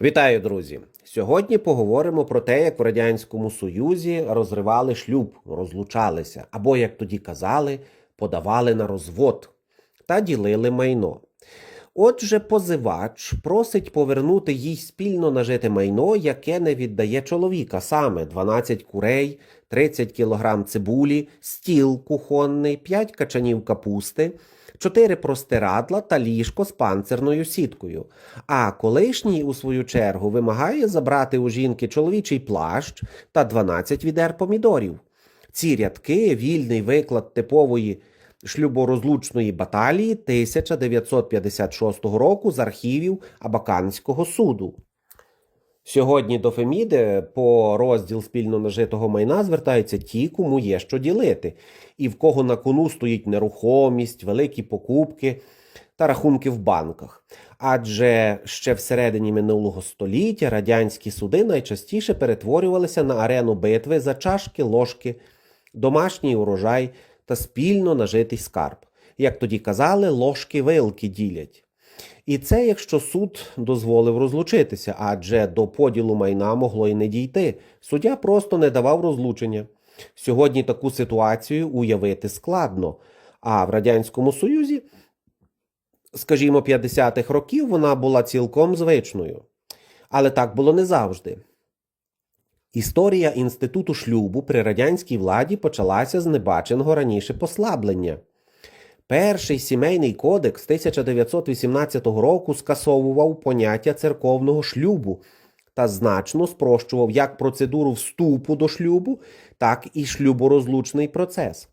Вітаю, друзі! Сьогодні поговоримо про те, як в Радянському Союзі розривали шлюб, розлучалися, або, як тоді казали, подавали на розвод та ділили майно. Отже, позивач просить повернути їй спільно нажите майно, яке не віддає чоловіка, саме 12 курей, 30 кг цибулі, стіл кухонний, 5 качанів капусти, 4 простирадла та ліжко з панцирною сіткою. А колишній, у свою чергу, вимагає забрати у жінки чоловічий плащ та 12 відер помідорів. Ці рядки вільний виклад типової шлюборозлучної баталії 1956 року з архівів Абаканського суду. Сьогодні до Феміди по розділ спільно нажитого майна звертаються ті, кому є що ділити, і в кого на кону стоїть нерухомість, великі покупки та рахунки в банках. Адже ще всередині минулого століття радянські суди найчастіше перетворювалися на арену битви за чашки, ложки, домашній урожай та спільно нажитий скарб. Як тоді казали, ложки вилки ділять. І це якщо суд дозволив розлучитися, адже до поділу майна могло й не дійти. Суддя просто не давав розлучення. Сьогодні таку ситуацію уявити складно. А в Радянському Союзі, скажімо, 50-х років вона була цілком звичною. Але так було не завжди. Історія інституту шлюбу при радянській владі почалася з небаченого раніше послаблення. Перший сімейний кодекс 1918 року скасовував поняття церковного шлюбу та значно спрощував як процедуру вступу до шлюбу, так і шлюборозлучний процес.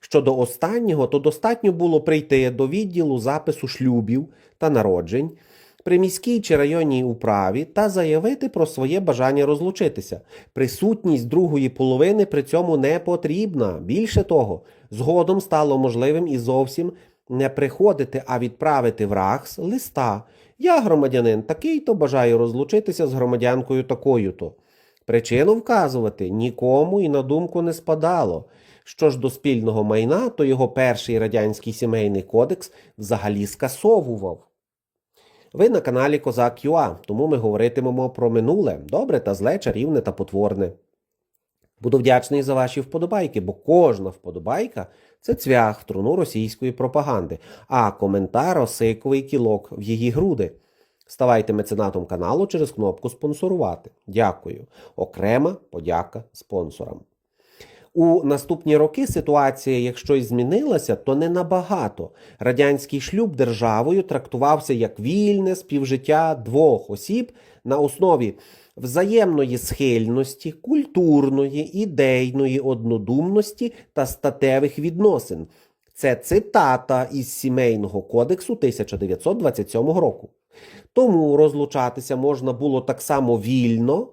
Щодо останнього, то достатньо було прийти до відділу запису шлюбів та народжень при міській чи районній управі та заявити про своє бажання розлучитися. Присутність другої половини при цьому не потрібна. Більше того, згодом стало можливим і зовсім не приходити, а відправити в РАХС листа. Я, громадянин, такий-то бажаю розлучитися з громадянкою такою-то. Причину вказувати нікому і на думку не спадало. Що ж до спільного майна, то його перший радянський сімейний кодекс взагалі скасовував. Ви на каналі Козак ЮА, тому ми говоритимемо про минуле, добре та зле, чарівне та потворне. Буду вдячний за ваші вподобайки, бо кожна вподобайка це цвях в труну російської пропаганди, а коментар осиковий кілок в її груди. Ставайте меценатом каналу через кнопку спонсорувати. Дякую. Окрема подяка спонсорам. У наступні роки ситуація, якщо й змінилася, то не набагато. Радянський шлюб державою трактувався як вільне співжиття двох осіб на основі взаємної схильності, культурної, ідейної однодумності та статевих відносин. Це цитата із Сімейного кодексу 1927 року. Тому розлучатися можна було так само вільно.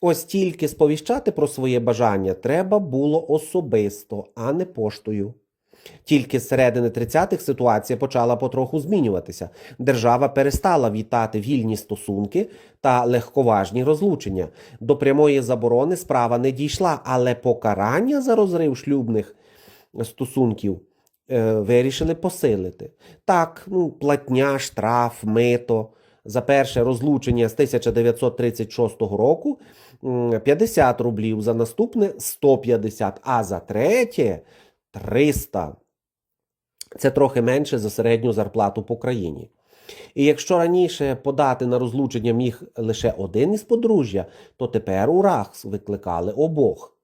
Ось тільки сповіщати про своє бажання треба було особисто, а не поштою. Тільки з середини 30-х ситуація почала потроху змінюватися. Держава перестала вітати вільні стосунки та легковажні розлучення. До прямої заборони справа не дійшла, але покарання за розрив шлюбних стосунків е, вирішили посилити. Так, ну, платня, штраф, мито. За перше розлучення з 1936 року 50 рублів, за наступне 150, а за третє 300. Це трохи менше за середню зарплату по країні. І якщо раніше подати на розлучення міг лише один із подружжя, то тепер у РАХС викликали обох.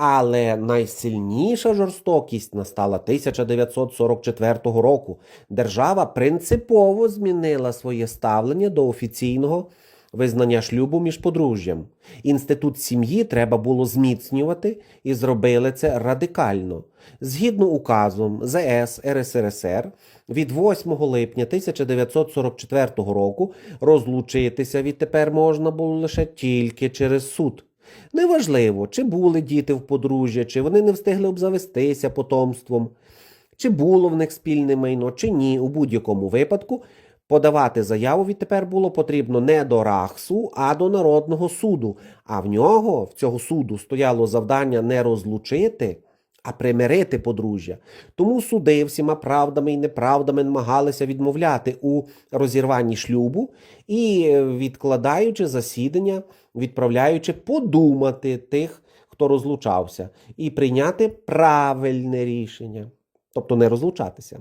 Але найсильніша жорстокість настала 1944 року. Держава принципово змінила своє ставлення до офіційного визнання шлюбу між подружжям. Інститут сім'ї треба було зміцнювати і зробили це радикально. Згідно указом ЗС РСРСР від 8 липня 1944 року розлучитися відтепер можна було лише тільки через суд. Неважливо, чи були діти в подружжя, чи вони не встигли обзавестися потомством, чи було в них спільне майно, чи ні. У будь-якому випадку подавати заяву відтепер було потрібно не до РАХСу, а до Народного суду. А в нього, в цього суду, стояло завдання не розлучити, а примирити подружжя. Тому суди всіма правдами і неправдами намагалися відмовляти у розірванні шлюбу і, е, відкладаючи засідання, відправляючи подумати тих, хто розлучався, і прийняти правильне рішення, тобто не розлучатися.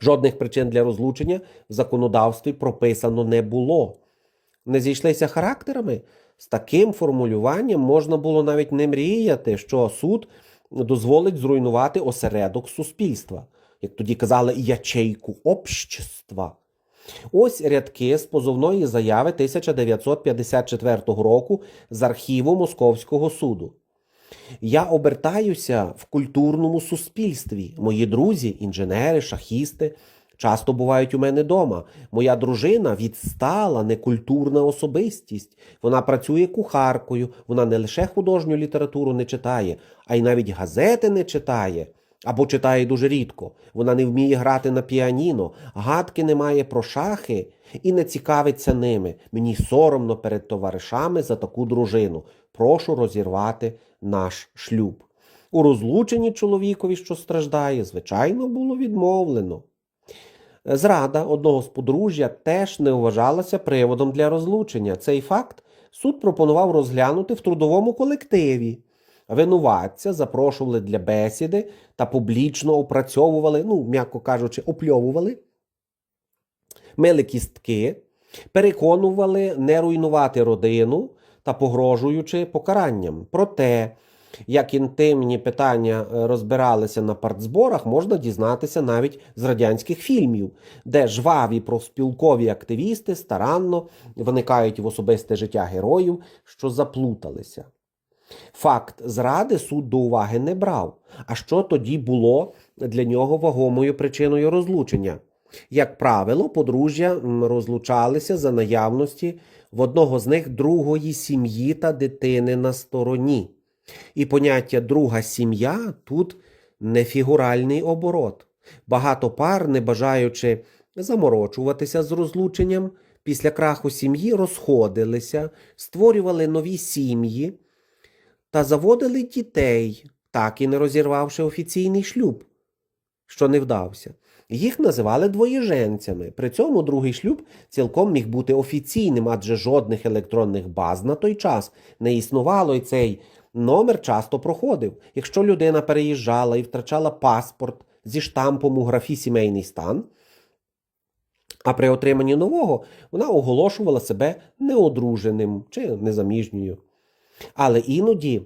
Жодних причин для розлучення в законодавстві прописано не було. Не зійшлися характерами. З таким формулюванням можна було навіть не мріяти, що суд дозволить зруйнувати осередок суспільства, як тоді казали, ячейку общества. Ось рядки з позовної заяви 1954 року з архіву Московського суду. Я обертаюся в культурному суспільстві. Мої друзі, інженери, шахісти, часто бувають у мене дома. Моя дружина відстала, некультурна особистість. Вона працює кухаркою, вона не лише художню літературу не читає, а й навіть газети не читає. Або читає дуже рідко. Вона не вміє грати на піаніно, гадки не має про шахи і не цікавиться ними. Мені соромно перед товаришами за таку дружину. Прошу розірвати наш шлюб. У розлученні чоловікові, що страждає, звичайно, було відмовлено. Зрада одного з подружжя теж не вважалася приводом для розлучення. Цей факт суд пропонував розглянути в трудовому колективі. Винуватця запрошували для бесіди та публічно опрацьовували, ну, м'яко кажучи, опльовували, мили кістки, переконували не руйнувати родину та погрожуючи покаранням. Проте, як інтимні питання е, розбиралися на партзборах, можна дізнатися навіть з радянських фільмів, де жваві профспілкові активісти старанно виникають в особисте життя героїв, що заплуталися. Факт зради суд до уваги не брав. А що тоді було для нього вагомою причиною розлучення? Як правило, подружжя розлучалися за наявності в одного з них другої сім'ї та дитини на стороні. І поняття друга сім'я тут не фігуральний оборот. Багато пар, не бажаючи заморочуватися з розлученням, після краху сім'ї розходилися, створювали нові сім'ї та заводили дітей, так і не розірвавши офіційний шлюб, що не вдався. Їх називали двоєженцями. При цьому другий шлюб цілком міг бути офіційним, адже жодних електронних баз на той час не існувало, і цей номер часто проходив. Якщо людина переїжджала і втрачала паспорт зі штампом у графі сімейний стан, а при отриманні нового вона оголошувала себе неодруженим чи незаміжньою. Але іноді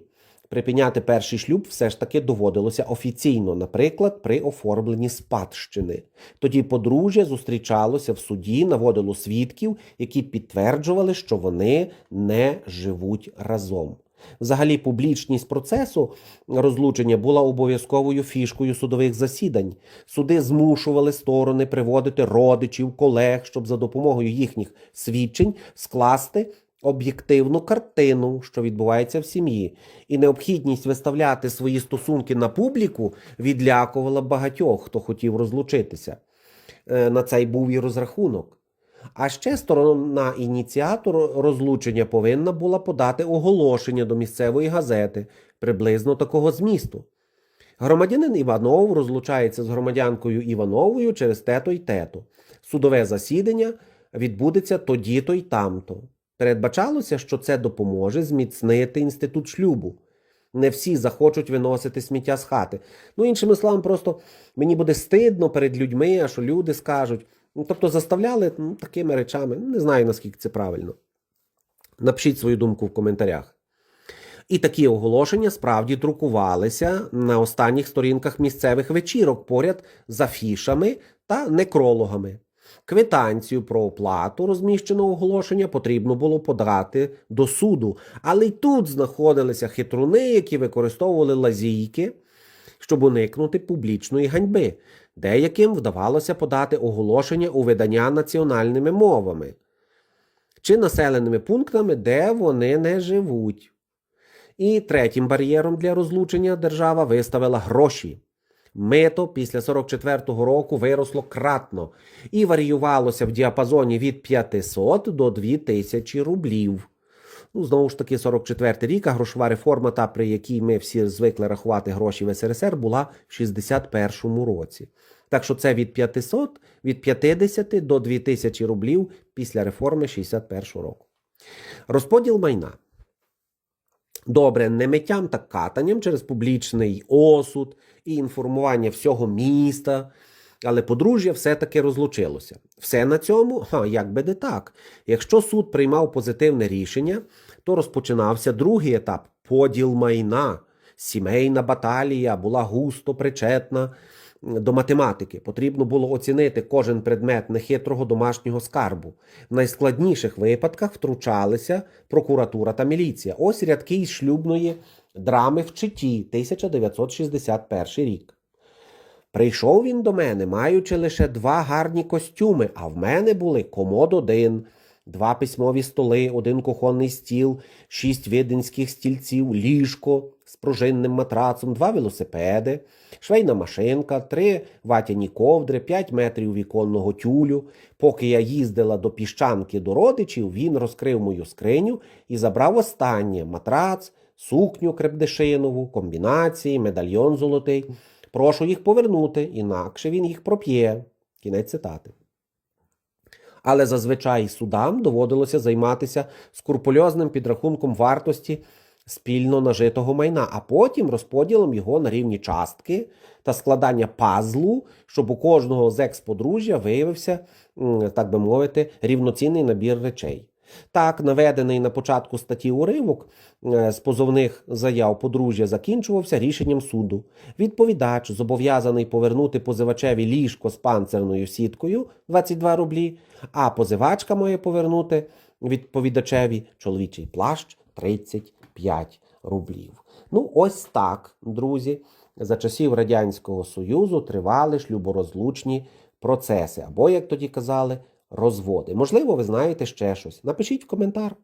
припиняти перший шлюб все ж таки доводилося офіційно, наприклад, при оформленні спадщини. Тоді подружжя зустрічалося в суді, наводило свідків, які підтверджували, що вони не живуть разом. Взагалі, публічність процесу розлучення була обов'язковою фішкою судових засідань. Суди змушували сторони приводити родичів, колег, щоб за допомогою їхніх свідчень скласти об'єктивну картину, що відбувається в сім'ї, і необхідність виставляти свої стосунки на публіку відлякувала багатьох, хто хотів розлучитися. Е, На це був і розрахунок. А ще сторона ініціатор розлучення повинна була подати оголошення до місцевої газети приблизно такого змісту. Громадянин Іванов розлучається з громадянкою Івановою через тето й тето. Судове засідання відбудеться тоді-то й тамто. Передбачалося, що це допоможе зміцнити інститут шлюбу. Не всі захочуть виносити сміття з хати. Ну, іншими словами, просто мені буде стидно перед людьми, а що люди скажуть. Ну, тобто заставляли ну, такими речами. Не знаю, наскільки це правильно. Напишіть свою думку в коментарях. І такі оголошення справді друкувалися на останніх сторінках місцевих вечірок поряд з афішами та некрологами. Квитанцію про оплату розміщеного оголошення потрібно було подати до суду, але й тут знаходилися хитруни, які використовували лазійки, щоб уникнути публічної ганьби. Деяким вдавалося подати оголошення у видання національними мовами чи населеними пунктами, де вони не живуть. І третім бар'єром для розлучення держава виставила гроші. Мито після 44-го року виросло кратно і варіювалося в діапазоні від 500 до 2000 рублів. Ну, знову ж таки, 44 рік, а грошова реформа, та при якій ми всі звикли рахувати гроші в СРСР, була в 61-му році. Так що це від 500, від 50 до 2000 рублів після реформи 61-го року. Розподіл майна. Добре, не миттям та катанням через публічний осуд і інформування всього міста. Але подружжя все-таки розлучилося. Все на цьому, а як би не так. Якщо суд приймав позитивне рішення, то розпочинався другий етап поділ майна. Сімейна баталія була густо причетна до математики. Потрібно було оцінити кожен предмет нехитрого домашнього скарбу. В найскладніших випадках втручалися прокуратура та міліція. Ось рядки із шлюбної драми в Читі, 1961 рік. Прийшов він до мене, маючи лише два гарні костюми, а в мене були комод один, два письмові столи, один кухонний стіл, шість видинських стільців, ліжко з пружинним матрацом, два велосипеди, швейна машинка, три ватяні ковдри, п'ять метрів віконного тюлю. Поки я їздила до піщанки до родичів, він розкрив мою скриню і забрав останнє матрац, сукню крепдешинову, комбінації, медальйон золотий. Прошу їх повернути, інакше він їх проп'є. Кінець цитати. Але зазвичай судам доводилося займатися скрупульозним підрахунком вартості спільно нажитого майна, а потім розподілом його на рівні частки та складання пазлу, щоб у кожного з екс-подружжя виявився, так би мовити, рівноцінний набір речей. Так, наведений на початку статті уривок е, з позовних заяв подружжя закінчувався рішенням суду. Відповідач зобов'язаний повернути позивачеві ліжко з панцирною сіткою 22 рублі, а позивачка має повернути відповідачеві чоловічий плащ 35 рублів. Ну, ось так, друзі. За часів Радянського Союзу тривали шлюборозлучні процеси, або, як тоді казали, розводи. Можливо, ви знаєте ще щось. Напишіть в коментар.